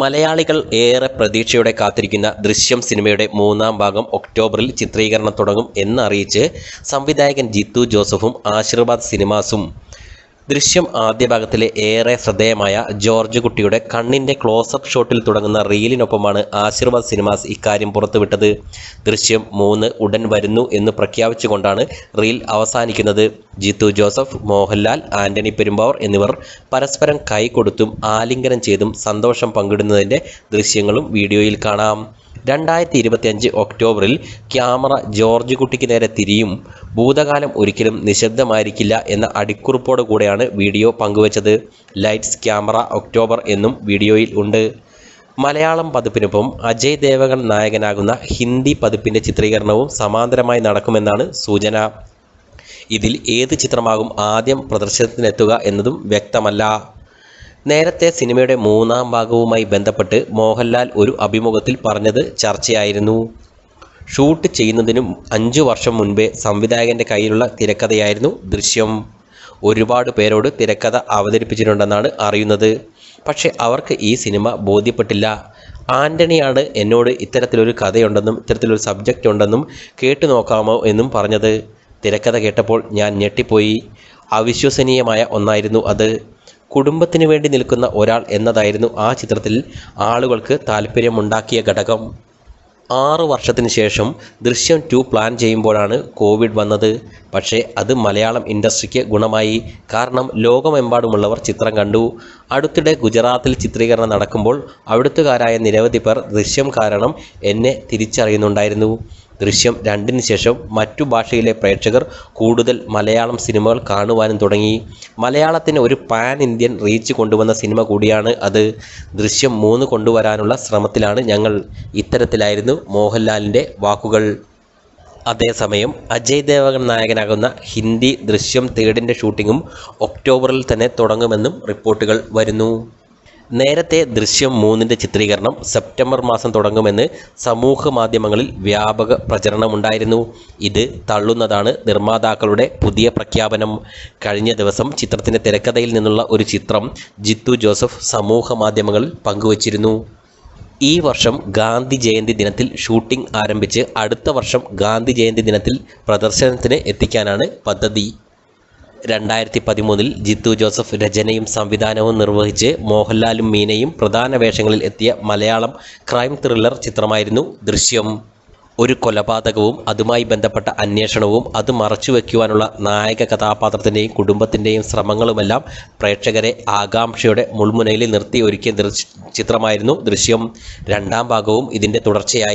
മലയാളികൾ ഏറെ പ്രതീക്ഷയോടെ കാത്തിരിക്കുന്ന ദൃശ്യം സിനിമയുടെ മൂന്നാം ഭാഗം ഒക്ടോബറിൽ ചിത്രീകരണം തുടങ്ങും എന്നറിയിച്ച് സംവിധായകൻ ജിത്തു ജോസഫും ആശീർവാദ് സിനിമാസും. ദൃശ്യം ആദ്യ ഭാഗത്തിലെ ഏറെ ശ്രദ്ധേയമായ ജോർജ് കുട്ടിയുടെ കണ്ണിന്റെ ക്ലോസപ്പ് ഷോട്ടിൽ തുടങ്ങുന്ന റീലിനൊപ്പമാണ് ആശീർവാദ് സിനിമാസ് ഇക്കാര്യം പുറത്തുവിട്ടത്. ദൃശ്യം മൂന്ന് ഉടൻ വരുന്നു എന്ന് പ്രഖ്യാപിച്ചുകൊണ്ടാണ് റീൽ അവസാനിക്കുന്നത്. ജിത്തു ജോസഫ് മോഹൻലാൽ ആന്റണി പെരുമ്പാവൂർ എന്നിവർ പരസ്പരം കൈകൊടുത്തും ആലിംഗനം ചെയ്തും സന്തോഷം പങ്കിടുന്നതിന്റെ ദൃശ്യങ്ങളും വീഡിയോയിൽ കാണാം. രണ്ടായിരത്തി ഇരുപത്തിയഞ്ച് ഒക്ടോബറിൽ ക്യാമറ ജോർജ് കുട്ടിക്ക് നേരെ തിരിയും. ഭൂതകാലം ഒരിക്കലും നിശബ്ദമായിരിക്കില്ല എന്ന അടിക്കുറിപ്പോടു കൂടെയാണ് വീഡിയോ പങ്കുവച്ചത്. ലൈറ്റ്സ് ക്യാമറ ഒക്ടോബർ എന്നും വീഡിയോയിൽ ഉണ്ട്. മലയാളം പതിപ്പിനൊപ്പം അജയ് ദേവഗൺ നായകനാകുന്ന ഹിന്ദി പതിപ്പിന്റെ ചിത്രീകരണവും സമാന്തരമായി നടക്കുമെന്നാണ് സൂചന. ഇതിൽ ഏത് ചിത്രമാകും ആദ്യം പ്രദർശനത്തിനെത്തുക എന്നതും വ്യക്തമല്ല. നേരത്തെ സിനിമയുടെ മൂന്നാം ഭാഗവുമായി ബന്ധപ്പെട്ട് മോഹൻലാൽ ഒരു അഭിമുഖത്തിൽ പറഞ്ഞത് ചർച്ചയായിരുന്നു. ഷൂട്ട് ചെയ്യുന്നതിനും അഞ്ചു വർഷം മുൻപേ സംവിധായകന്റെ കയ്യിലുള്ള തിരക്കഥയായിരുന്നു ദൃശ്യം. ഒരുപാട് പേരോട് തിരക്കഥ അവതരിപ്പിച്ചിട്ടുണ്ടെന്നാണ് അറിയുന്നത്. പക്ഷേ അവർക്ക് ഈ സിനിമ ബോധ്യപ്പെട്ടില്ല. ആന്റണിയാണ് എന്നോട് ഇത്തരത്തിലൊരു കഥയുണ്ടെന്നും ഇത്തരത്തിലൊരു സബ്ജക്റ്റ് ഉണ്ടെന്നും കേട്ടു നോക്കാമോ എന്നും പറഞ്ഞത്. തിരക്കഥ കേട്ടപ്പോൾ ഞാൻ ഞെട്ടിപ്പോയി. അവിശ്വസനീയമായ ഒന്നായിരുന്നു അത്. കുടുംബത്തിന് വേണ്ടി നിൽക്കുന്ന ഒരാൾ എന്നതായിരുന്നു ആ ചിത്രത്തിൽ ആളുകൾക്ക് താല്പര്യമുണ്ടാക്കിയ ഘടകം. ആറ് വർഷത്തിന് ശേഷം ദൃശ്യം ടു പ്ലാൻ ചെയ്യുമ്പോഴാണ് കോവിഡ് വന്നത്. പക്ഷേ അത് മലയാളം ഇൻഡസ്ട്രിക്ക് ഗുണമായി. കാരണം ലോകമെമ്പാടുമുള്ളവർ ചിത്രം കണ്ടു. അടുത്തിടെ ഗുജറാത്തിൽ ചിത്രീകരണം നടക്കുമ്പോൾ അവിടുത്തുകാരായ നിരവധി പേർ ദൃശ്യം കാരണം എന്നെ തിരിച്ചറിയുന്നുണ്ടായിരുന്നു. ദൃശ്യം രണ്ടിന് ശേഷം മറ്റു ഭാഷയിലെ പ്രേക്ഷകർ കൂടുതൽ മലയാളം സിനിമകൾ കാണുവാനും തുടങ്ങി. മലയാളത്തിന് ഒരു പാൻ ഇന്ത്യൻ റീച്ച് കൊണ്ടുവന്ന സിനിമ കൂടിയാണ് അത്. ദൃശ്യം മൂന്ന് കൊണ്ടുവരാനുള്ള ശ്രമത്തിലാണ് ഞങ്ങൾ ഇത്തരത്തിലായിരുന്നു മോഹൻലാലിന്റെ വാക്കുകൾ. അതേസമയം അജയ് ദേവഗൺ നായകനാകുന്ന ഹിന്ദി ദൃശ്യം തേർഡിന്റെ ഷൂട്ടിങ്ങും ഒക്ടോബറിൽ തന്നെ തുടങ്ങുമെന്നും റിപ്പോർട്ടുകൾ വരുന്നു. നേരത്തെ ദൃശ്യം മൂന്നിന്റെ ചിത്രീകരണം സെപ്റ്റംബർ മാസം തുടങ്ങുമെന്ന് സമൂഹ മാധ്യമങ്ങളിൽ വ്യാപക പ്രചരണമുണ്ടായിരുന്നു ഇത് തള്ളുന്നതാണ് നിർമ്മാതാക്കളുടെ പുതിയ പ്രഖ്യാപനം. കഴിഞ്ഞ ദിവസം ചിത്രത്തിന്റെ തിരക്കഥയിൽ നിന്നുള്ള ഒരു ചിത്രം ജിത്തു ജോസഫ് സമൂഹ മാധ്യമങ്ങളിൽ പങ്കുവച്ചിരുന്നു. ഈ വർഷം ഗാന്ധി ജയന്തി ദിനത്തിൽ ഷൂട്ടിംഗ് ആരംഭിച്ച് അടുത്ത വർഷം ഗാന്ധി ജയന്തി ദിനത്തിൽ പ്രദർശനത്തിന് എത്തിക്കാനാണ് പദ്ധതി. രണ്ടായിരത്തി പതിമൂന്നിൽ ജിത്തു ജോസഫ് രചനയും സംവിധാനവും നിർവഹിച്ച് മോഹൻലാലും മീനയും പ്രധാന വേഷങ്ങളിൽ എത്തിയ മലയാളം ക്രൈം ത്രില്ലർ ചിത്രമായിരുന്നു ദൃശ്യം. ഒരു കൊലപാതകവും അതുമായി ബന്ധപ്പെട്ട അന്വേഷണവും അത് മറച്ചുവെക്കുവാനുള്ള നായക കഥാപാത്രത്തിന്റെയും കുടുംബത്തിന്റെയും ശ്രമങ്ങളുമെല്ലാം പ്രേക്ഷകരെ ആകാംക്ഷയുടെ മുൾമുനയിൽ നിർത്തി ഒരുക്കിയ ചിത്രമായിരുന്നു ദൃശ്യം. രണ്ടാം ഭാഗവും ഇതിന്റെ തുടർച്ചയായിരുന്നു